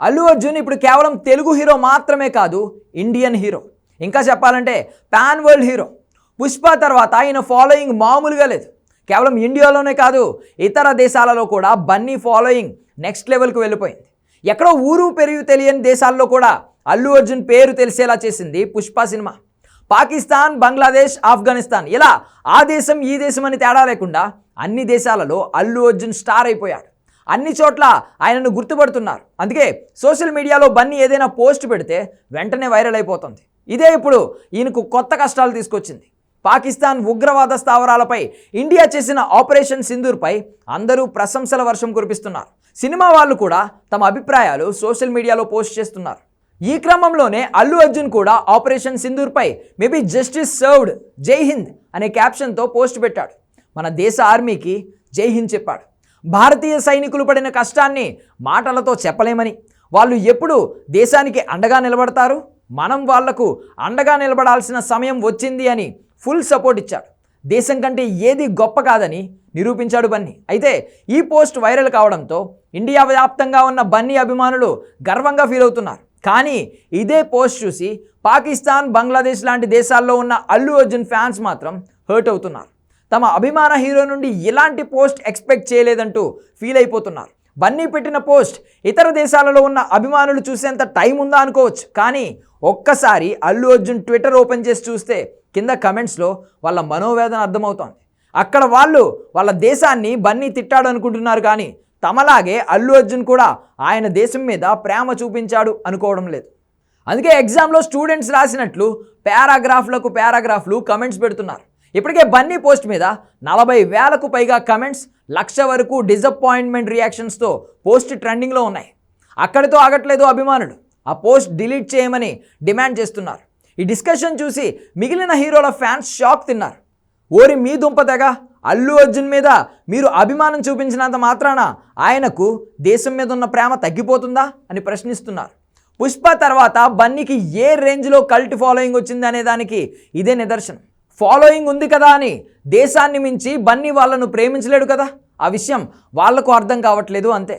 అల్లు అర్జున్ ఇప్పుడు కేవలం తెలుగు హీరో మాత్రమే కాదు ఇండియన్ హీరో. ఇంకా చెప్పాలంటే పాన్ వరల్డ్ హీరో. పుష్ప తర్వాత ఆయన ఫాలోయింగ్ మామూలుగా లేదు. కేవలం ఇండియాలోనే కాదు ఇతర దేశాలలో కూడా బన్నీ ఫాలోయింగ్ నెక్స్ట్ లెవెల్కి వెళ్ళిపోయింది. ఎక్కడో ఊరు పెరుగు తెలియని దేశాల్లో కూడా అల్లు అర్జున్ పేరు తెలిసేలా చేసింది పుష్ప సినిమా. పాకిస్తాన్ బంగ్లాదేశ్ ఆఫ్ఘనిస్తాన్ ఇలా ఆ దేశం ఈ దేశం అని తేడా లేకుండా అన్ని దేశాలలో అల్లు అర్జున్ స్టార్ అయిపోయాడు. అన్ని చోట్ల ఆయనను గుర్తుపడుతున్నారు. అందుకే సోషల్ మీడియాలో బన్నీ ఏదైనా పోస్ట్ పెడితే వెంటనే వైరల్ అయిపోతుంది. ఇదే ఇప్పుడు ఈయనకు కొత్త కష్టాలు తీసుకొచ్చింది. పాకిస్తాన్ ఉగ్రవాద స్థావరాలపై ఇండియా చేసిన ఆపరేషన్ సింధూర్పై అందరూ ప్రశంసల వర్షం కురిపిస్తున్నారు. సినిమా వాళ్ళు కూడా తమ అభిప్రాయాలు సోషల్ మీడియాలో పోస్ట్ చేస్తున్నారు. ఈ క్రమంలోనే అల్లు అర్జున్ కూడా operation సింధూర్పై maybe justice served Jai Hind అనే క్యాప్షన్తో పోస్ట్ పెట్టాడు. మన దేశ ఆర్మీకి జై హింద్ చెప్పాడు. భారతీయ సైనికులు పడిన కష్టాన్ని మాటలతో చెప్పలేమని. వాళ్ళు ఎప్పుడు దేశానికి అండగా నిలబడతారు? మనం వాళ్ళకు అండగా నిలబడాల్సిన సమయం వచ్చింది అని ఫుల్ సపోర్ట్ ఇచ్చాడు. దేశం కంటే ఏది గొప్ప కాదని నిరూపించాడు బన్నీ. అయితే ఈ పోస్ట్ వైరల్ కావడంతో ఇండియా వ్యాప్తంగా ఉన్న బన్నీ అభిమానులు గర్వంగా ఫీల్ అవుతున్నారు. కానీ ఇదే పోస్ట్ చూసి పాకిస్తాన్ బంగ్లాదేశ్ లాంటి దేశాల్లో ఉన్న అల్లు అర్జున్ ఫ్యాన్స్ మాత్రం హర్ట్ అవుతున్నారు. తమ అభిమాన హీరో నుండి ఇలాంటి పోస్ట్ ఎక్స్పెక్ట్ చేయలేదంటూ ఫీల్ అయిపోతున్నారు. బన్నీ పెట్టిన పోస్ట్ ఇతర దేశాలలో ఉన్న అభిమానులు చూసేంత టైం ఉందా అనుకోవచ్చు. కానీ ఒక్కసారి అల్లు అర్జున్ ట్విట్టర్ ఓపెన్ చేసి చూస్తే కింద కమెంట్స్లో వాళ్ళ మనోవేదన అర్థమవుతోంది. అక్కడ వాళ్ళు వాళ్ళ దేశాన్ని బన్నీ తిట్టాడు అనుకుంటున్నారు కానీ తమలాగే అల్లు అర్జున్ కూడా ఆయన దేశం మీద ప్రేమ చూపించాడు అనుకోవడం లేదు. అందుకే ఎగ్జామ్లో స్టూడెంట్స్ రాసినట్లు పారాగ్రాఫ్లకు పారాగ్రాఫ్లు కమెంట్స్ పెడుతున్నారు. ఇప్పటికే బన్నీ పోస్ట్ మీద నలభై వేలకు పైగా కమెంట్స్ లక్ష వరకు డిసప్పాయింట్మెంట్ రియాక్షన్స్తో పోస్ట్ ట్రెండింగ్లో ఉన్నాయి. అక్కడితో ఆగట్లేదు అభిమానులు. ఆ పోస్ట్ డిలీట్ చేయమని డిమాండ్ చేస్తున్నారు. ఈ డిస్కషన్ చూసి మిగిలిన హీరోల ఫ్యాన్స్ షాక్ తిన్నారు. ఓరి మీ దుంపదగ అల్లు అర్జున్ మీద మీరు అభిమానం చూపించినంత మాత్రాన ఆయనకు దేశం మీద ఉన్న ప్రేమ తగ్గిపోతుందా అని ప్రశ్నిస్తున్నారు. పుష్ప తర్వాత బన్నీకి ఏ రేంజ్లో కల్ట్ ఫాలోయింగ్ వచ్చిందనే దానికి ఇదే నిదర్శనం. ఫాలోయింగ్ ఉంది కదా అని దేశాన్ని మించి బన్నీ వాళ్ళను ప్రేమించలేడు కదా? ఆ విషయం వాళ్ళకు అర్థం కావట్లేదు అంతే.